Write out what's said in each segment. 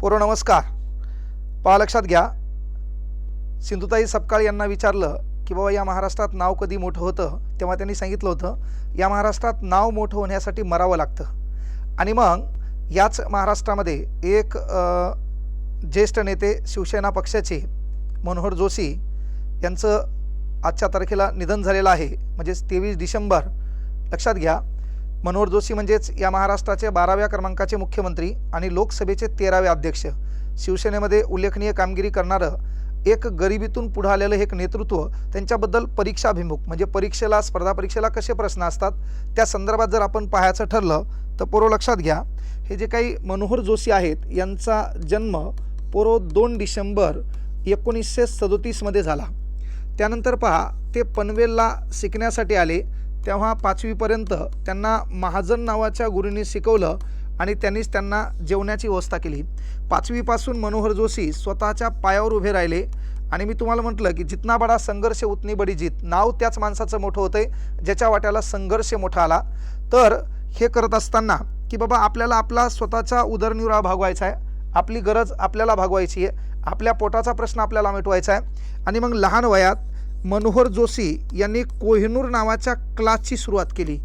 पोरो नमस्कार पहा लक्षात घ्या. सिंधुताई सपकाळ यांना विचारलं की बाबा या महाराष्ट्रात नाव कधी मोठं होतं? तेव्हा त्यांनी सांगितलं होतं या महाराष्ट्रात नाव मोठं होण्यासाठी मरावं लागतं. आणि मग याच महाराष्ट्रामध्ये एक ज्येष्ठ नेते शिवसेना पक्षाचे मनोहर जोशी यांचं आजच्या तारखेला निधन झालेलं आहे म्हणजेच तेवीस डिसेंबर. लक्षात घ्या मनोहर जोशी म्हणजेच या महाराष्ट्राचे बाराव्या क्रमांकाचे मुख्यमंत्री आणि लोकसभेचे तेरावे अध्यक्ष. शिवसेनेमध्ये उल्लेखनीय कामगिरी करणारं एक गरिबीतून पुढं आलेलं एक नेतृत्व त्यांच्याबद्दल परीक्षाभिमुख म्हणजे परीक्षेला स्पर्धा परीक्षेला कसे प्रश्न असतात त्या संदर्भात जर आपण पाहायचं ठरलं तर पोरो लक्षात घ्या. हे जे काही मनोहर जोशी आहेत यांचा जन्म पोरो दोन डिसेंबर एकोणीसशे सदोतीसमध्ये झाला. त्यानंतर पहा ते पनवेलला शिकण्यासाठी आले. तेव्हा पाचवीपर्यंत त्यांना महाजन नावाच्या गुरुंनी शिकवलं आणि त्यांनीच त्यांना जेवण्याची व्यवस्था केली. पाचवीपासून मनोहर जोशी स्वतःच्या पायावर उभे राहिले आणि मी तुम्हाला म्हटलं की जितना बडा संघर्ष उतनी बडी जीत. नाव त्याच माणसाचं मोठं होतंय ज्याच्या वाट्याला संघर्ष मोठा आला. तर हे करत असताना की बाबा आपल्याला आपला स्वतःचा उदरनिर्वाह भागवायचा आहे. आपली गरज आपल्याला भागवायची आहे. आपल्या पोटाचा प्रश्न आपल्याला मिटवायचा आहे. आणि मग लहान वयात मनोहर जोशी यांनी कोहिनूर नावाच्या क्लासची सुरुवात केली.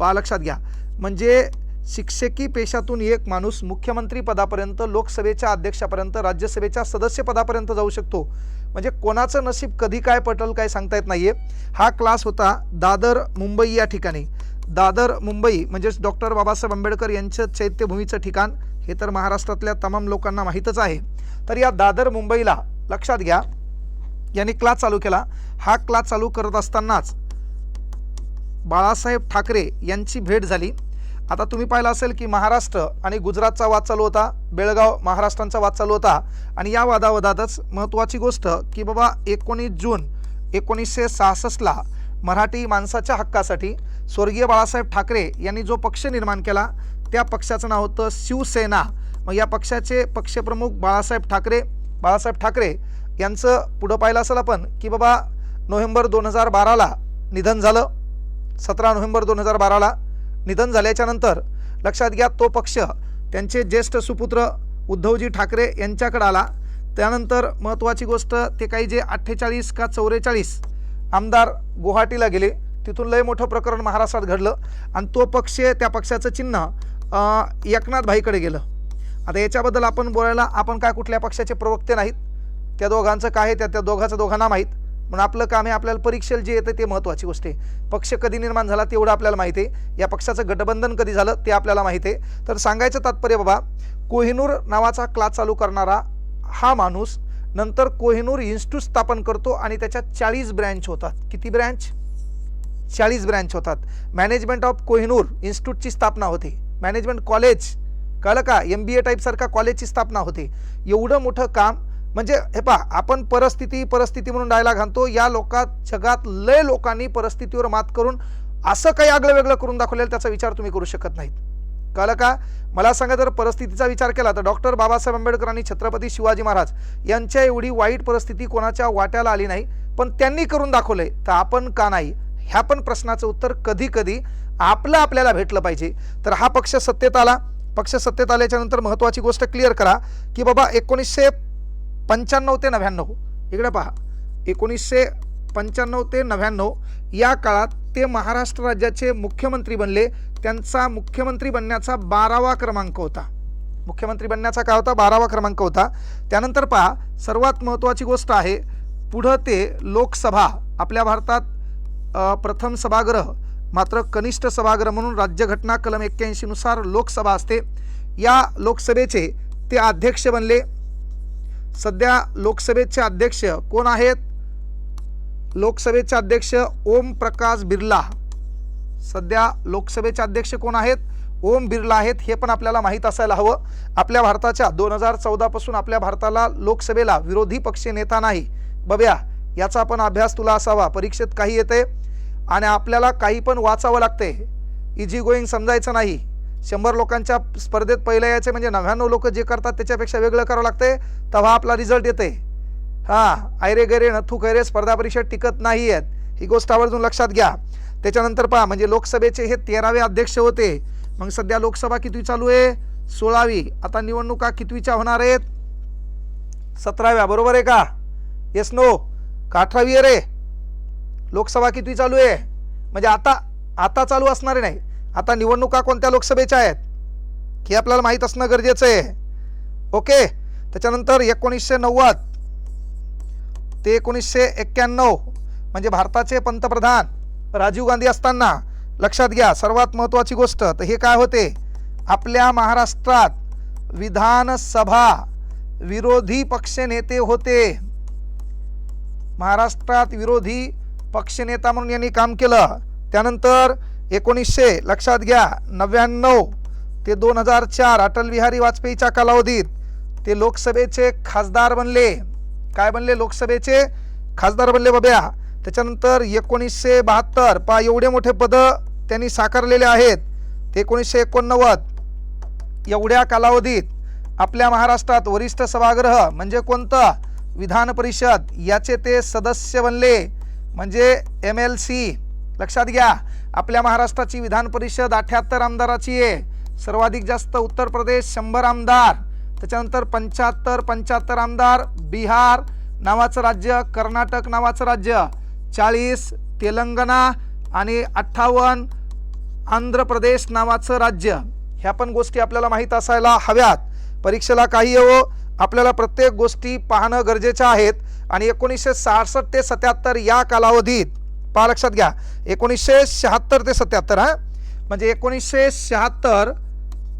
पहा लक्षात घ्या. म्हणजे शिक्षकी पेशातून एक माणूस मुख्यमंत्री पदापर्यंत लोकसभेच्या अध्यक्षापर्यंत राज्यसभेच्या सदस्यपदापर्यंत जाऊ शकतो. म्हणजे कोणाचं नशीब कधी काय पटल काय सांगता येत नाही आहे हा क्लास होता दादर मुंबई या ठिकाणी. दादर मुंबई म्हणजेच डॉक्टर बाबासाहेब आंबेडकर यांचं चैत्यभूमीचं ठिकाण हे तर महाराष्ट्रातल्या तमाम लोकांना माहीतच आहे. तर या दादर मुंबईला लक्षात घ्या यांनी क्लास चालू केला. हा क्लास चालू करत असतानाच बाळासाहेब ठाकरे यांची भेट झाली. आता तुम्ही पाहिलं असेल की महाराष्ट्र आणि गुजरातचा वाद चालू होता बेळगाव महाराष्ट्रांचा वाद चालू होता आणि या वादावादातच महत्त्वाची गोष्ट की बाबा एकोणीस जून एकोणीसशे सहासष्टला मराठी माणसाच्या हक्कासाठी स्वर्गीय बाळासाहेब ठाकरे यांनी जो पक्ष निर्माण केला त्या पक्षाचं नाव होतं शिवसेना. मग या पक्षाचे पक्षप्रमुख बाळासाहेब ठाकरे बाळासाहेब ठाकरे यांचं पुढं पाहिलं असेल आपण की बाबा नोव्हेंबर दोन हजार बाराला निधन झालं. सतरा नोव्हेंबर दोन हजार बाराला निधन झाल्याच्यानंतर लक्षात घ्या तो पक्ष त्यांचे ज्येष्ठ सुपुत्र उद्धवजी ठाकरे यांच्याकडे आला. त्यानंतर महत्त्वाची गोष्ट ते काही जे अठ्ठेचाळीस का चौवेचाळीस आमदार गुवाहाटीला गेले तिथून लय मोठं प्रकरण महाराष्ट्रात घडलं आणि तो पक्ष त्या पक्षाचं चिन्ह एकनाथभाईकडे एकनाथ भाईकडे गेलं. आता याच्याबद्दल आपण बोलायला आपण काय कुठल्या पक्षाचे प्रवक्ते नाहीत. त्या दोघांचं काय आहे त्या त्या दोघांचं दोघांना माहीत. म्हणून आपलं काम आहे आपल्याला परीक्षेला जे येतं ते महत्त्वाची गोष्ट आहे. पक्ष कधी निर्माण झाला तेवढं आपल्याला माहिती आहे. या पक्षाचं गठबंधन कधी झालं ते आपल्याला माहिती आहे. तर सांगायचं तात्पर्य बाबा कोहिनूर नावाचा क्लास चालू करणारा हा माणूस नंतर कोहिनूर इन्स्टिट्यूट स्थापन करतो आणि त्याच्यात चाळीस ब्रँच होतात. किती ब्रँच? चाळीस ब्रँच होतात. मॅनेजमेंट ऑफ कोहिनूर इन्स्टिट्यूटची स्थापना होते. मॅनेजमेंट कॉलेज कळलं का? एम बी ए टाईपसारखा कॉलेजची स्थापना होते. एवढं मोठं काम म्हणजे हे पहा आपण परिस्थिती परिस्थिती म्हणून डायलॉग घालतो या लोकात जगात लय लोकांनी परिस्थितीवर मात करून असं काही आगळं वेगळं करून दाखवलेलं त्याचा विचार तुम्ही करू शकत नाहीत. कळलं का? मला सांगा जर परिस्थितीचा विचार केला तर डॉक्टर बाबासाहेब आंबेडकर आणि छत्रपती शिवाजी महाराज यांच्या एवढी वाईट परिस्थिती कोणाच्या वाट्याला आली नाही पण त्यांनी करून दाखवले तर आपण का नाही? ह्या पण प्रश्नाचं उत्तर कधी कधी आपलं आपल्याला भेटलं पाहिजे. तर हा पक्ष सत्तेत आला. पक्ष सत्तेत आल्याच्यानंतर महत्त्वाची गोष्ट क्लिअर करा की बाबा एकोणीसशे पंच्याण्णव ते नव्याण्णव. इकडे पहा. एकोणीसशे पंच्याण्णव ते नव्याण्णव या काळात ते महाराष्ट्र राज्याचे मुख्यमंत्री बनले. त्यांचा मुख्यमंत्री बनण्याचा बारावा क्रमांक होता. मुख्यमंत्री बनण्याचा काय होता? बारावा क्रमांक होता. त्यानंतर पहा सर्वात महत्त्वाची गोष्ट आहे पुढं ते लोकसभा आपल्या भारतात प्रथम सभागृह मात्र कनिष्ठ सभागृह म्हणून राज्यघटना कलम एक्क्याऐंशीनुसार लोकसभा असते. या लोकसभेचे ते अध्यक्ष बनले. सध्या लोकसभेचे अध्यक्ष कोण आहेत? लोकसभेचे अध्यक्ष ओम प्रकाश बिर्ला. सध्या लोकसभेचे अध्यक्ष कोण आहेत? ओम बिर्ला आहेत हे पण आपल्याला माहीत असायला हवं. आपल्या भारताच्या दोन हजार चौदापासून आपल्या भारताला लोकसभेला विरोधी पक्ष नेता नाही. बब्या याचा पण अभ्यास तुला असावा. परीक्षेत काही येते आणि आपल्याला काही पण वाचावं लागते. इजी गोईंग समजायचं नाही. शंभर लोकांच्या स्पर्धेत पहिलं यायचे म्हणजे नव्याण्णव लोक जे करतात त्याच्यापेक्षा वेगळं करावं लागते तेव्हा आपला रिझल्ट येते हां आयरे गैरे नथू खैरे स्पर्धा परीक्षा टिकत नाही आहेत ही गोष्ट आवर्जून लक्षात घ्या. त्याच्यानंतर पहा म्हणजे लोकसभेचे हे तेरावे अध्यक्ष होते. मग सध्या लोकसभा कितवी चालू आहे? सोळावी. आता निवडणुका कितवीच्या होणार आहेत? सतराव्या. बरोबर आहे का? येस नो का अठरावी आहे रे? लोकसभा कितवी चालू आहे? म्हणजे आता आता चालू असणारे नाही. आता निवडणुका कोणत्या लोकसभेच्या आहेत? हे आपल्याला माहीत असणं गरजेचं आहे. ओके? त्याच्यानंतर एकोणीसशे नव्वद. ते एकोणीसशे एक्क्याण्णव. म्हणजे भारताचे पंतप्रधान राजीव गांधी असताना. लक्षात घ्या सर्वात महत्त्वाची गोष्ट तर हे काय होते? आपल्या महाराष्ट्रात विधानसभा विरोधी पक्षनेते होते. महाराष्ट्रात विरोधी पक्षनेता म्हणून यांनी काम केलं. त्यानंतर एकोणीसशे लक्षात घ्या नव्याण्णव ते दोन हजार चार अटल बिहारी वाजपेयीच्या कालावधीत ते लोकसभेचे खासदार बनले. काय बनले लोकसभेचे? खासदार बनले बाब्या. त्याच्यानंतर एकोणीसशे बहात्तर पा एवढे मोठे पदं त्यांनी साकारलेले आहेत. ते एकोणीसशे एकोणनव्वद एवढ्या कालावधीत आपल्या महाराष्ट्रात वरिष्ठ सभागृह म्हणजे कोणतं? विधान परिषद याचे ते सदस्य बनले. म्हणजे एम एल सी लक्षात घ्या आपल्या महाराष्ट्राची विधान परिषद अठ्याहत्तर आमदाराची आहे. सर्वाधिक जास्त उत्तर प्रदेश शंभर आमदार. त्याच्यानंतर पंच्याहत्तर पंच्याहत्तर आमदार बिहार नावाचं राज्य कर्नाटक नावाचं राज्य चाळीस तेलंगणा आणि अठ्ठावन्न आंध्र प्रदेश नावाचं राज्य. ह्या पण गोष्टी आपल्याला माहीत असायला हव्यात. परीक्षेला काही येवो आपल्याला प्रत्येक गोष्टी पाहणं गरजेच्या आहेत. आणि एकोणीसशे सहासष्ट ते सत्याहत्तर या कालावधीत पहा लक्षात घ्या. एकोणीसशे शहात्तर ते सत्याहत्तर हा? म्हणजे एकोणीसशे शहात्तर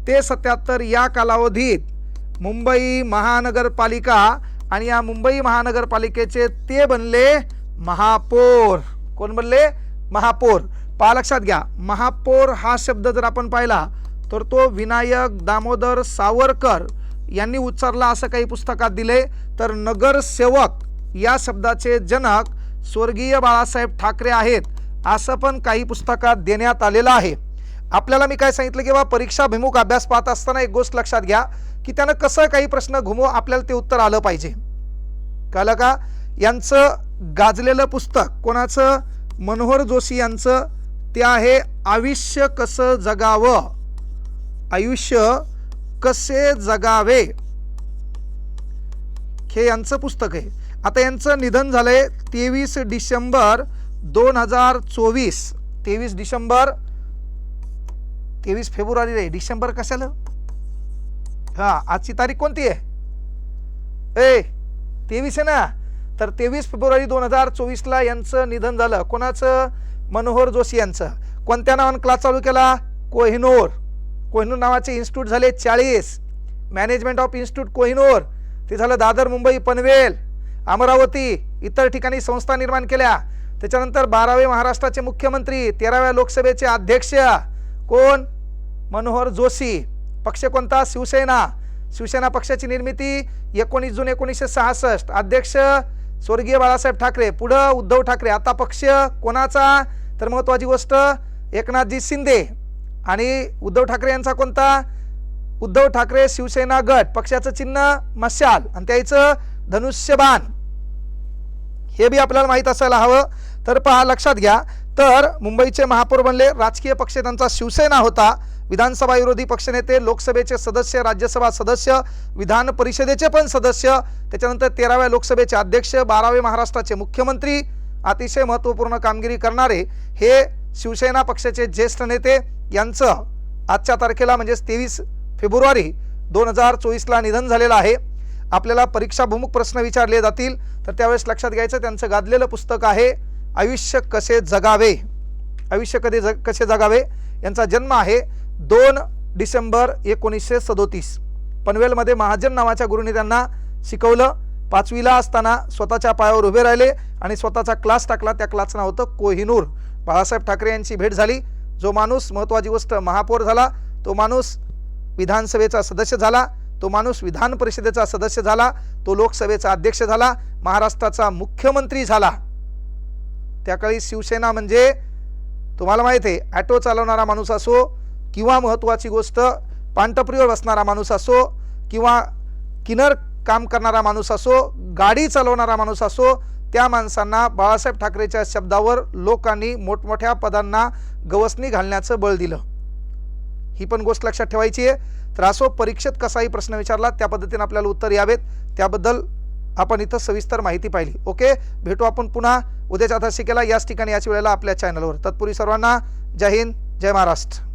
ते सत्याहत्तर या कालावधीत मुंबई महानगरपालिका आणि या मुंबई महानगरपालिकेचे ते बनले महापौर. कोण बनले? महापौर. पहा लक्षात घ्या. महापौर हा शब्द जर आपण पाहिला तर तो विनायक दामोदर सावरकर यांनी उच्चारला असं काही पुस्तकात दिले तर नगरसेवक या शब्दाचे जनक स्वर्गीय बाळासाहेब ठाकरे आहेत असं पण काही पुस्तकात देण्यात आलेलं आहे. आपल्याला मी काय सांगितलं की बाबा परीक्षाभिमुख अभ्यास पाहत असताना एक गोष्ट लक्षात घ्या की त्यानं कसं काही प्रश्न घुमो आपल्याला ते उत्तर आलं पाहिजे. कळलं का? यांचं गाजलेलं पुस्तक कोणाचं? मनोहर जोशी यांचं ते आहे आयुष्य कसं जगावं? आयुष्य कसे जगावे? हे यांचं पुस्तक आहे. आता यांचं निधन झालं आहे तेवीस डिसेंबर दोन हजार चोवीस. तेवीस डिसेंबर तेवीस फेब्रुवारी रे. डिसेंबर कशाला? हां आजची तारीख कोणती आहे? ए तेवीस आहे ना? तर तेवीस फेब्रुवारी दोन हजार चोवीसला यांचं निधन झालं. कोणाचं? मनोहर जोशी यांचं. कोणत्या नावानं क्लास चालू केला? कोहिनोर. कोहिनूर नावाचे इन्स्टिट्यूट झाले चाळीस. Management of institute Kohinoor. ते झालं दादर मुंबई पनवेल. अमरावती इतर ठिकाणी संस्था निर्माण केल्या. त्याच्यानंतर बारावे महाराष्ट्राचे मुख्यमंत्री तेराव्या लोकसभेचे अध्यक्ष कोण? मनोहर जोशी. पक्ष कोणता? शिवसेना. शिवसेना पक्षाची निर्मिती एकोणीस जून एकोणीसशे सहासष्ट. अध्यक्ष स्वर्गीय बाळासाहेब ठाकरे. पुढं उद्धव ठाकरे. आता पक्ष कोणाचा? तर महत्त्वाची गोष्ट एकनाथजी शिंदे. आणि उद्धव ठाकरे यांचा कोणता? उद्धव ठाकरे शिवसेना गट. पक्षाचं चिन्ह मशाल. आणि त्याचं धनुष्यबाण. हे बी आपल्याला माहीत असायला हवं. तर पहा लक्षात घ्या. तर मुंबईचे महापौर बनले राजकीय पक्ष त्यांचा शिवसेना होता. विधानसभा विरोधी पक्षनेते लोकसभेचे सदस्य राज्यसभा सदस्य विधान परिषदेचे पण सदस्य त्याच्यानंतर तेराव्या लोकसभेचे अध्यक्ष बारावे महाराष्ट्राचे मुख्यमंत्री अतिशय महत्त्वपूर्ण कामगिरी करणारे हे शिवसेना पक्षाचे ज्येष्ठ नेते यांचं आजच्या तारखेला म्हणजेच तेवीस फेब्रुवारी दोन हजार चोवीसला निधन झालेलं आहे. आपल्याला परीक्षाभिमुख प्रश्न विचारले जातील. तर त्यावेळेस लक्षात घ्यायचं त्यांचं गाजलेलं पुस्तक आहे आयुष्य कसे जगावे? आयुष्य कधी जग कसे जगावे? यांचा जन्म आहे दोन डिसेंबर एकोणीसशे सदोतीस. पनवेलमध्ये महाजन नावाच्या गुरुने त्यांना शिकवलं. पाचवीला असताना स्वतःच्या पायावर उभे राहिले आणि स्वतःचा क्लास टाकला. त्या क्लासचं नाव होतं कोहिनूर. बाळासाहेब ठाकरे यांची भेट झाली. जो माणूस महत्त्वाची गोष्ट महापौर झाला तो माणूस विधानसभेचा सदस्य झाला. तो माणूस विधान परिषदेचा सदस्य झाला तो लोकसभेचा अध्यक्ष झाला महाराष्ट्राचा मुख्यमंत्री झाला. त्याकाळी शिवसेना म्हणजे तुम्हाला माहीत आहे ॲटो चालवणारा माणूस असो किंवा महत्त्वाची गोष्ट पांटपरीवर बसणारा माणूस असो किंवा किनर काम करणारा माणूस असो गाडी चालवणारा माणूस असो त्या माणसांना बाळासाहेब ठाकरेच्या शब्दावर लोकांनी मोठमोठ्या पदांना गवसणी घालण्याचं बळ दिलं. ही पण गोष्ट लक्षात ठेवायची आहे. तर असो परीक्षेत कसाही प्रश्न विचारला त्या पद्धतीने आपल्याला उत्तर यावेत. त्याबद्दल आपण इथं सविस्तर माहिती पाहिली. ओके? भेटू आपण पुन्हा उद्याच्या आता शिकेला याच ठिकाणी याच वेळेला आपल्या चॅनलवर तत्पूर्वी सर्वांना जय हिंद जय महाराष्ट्र.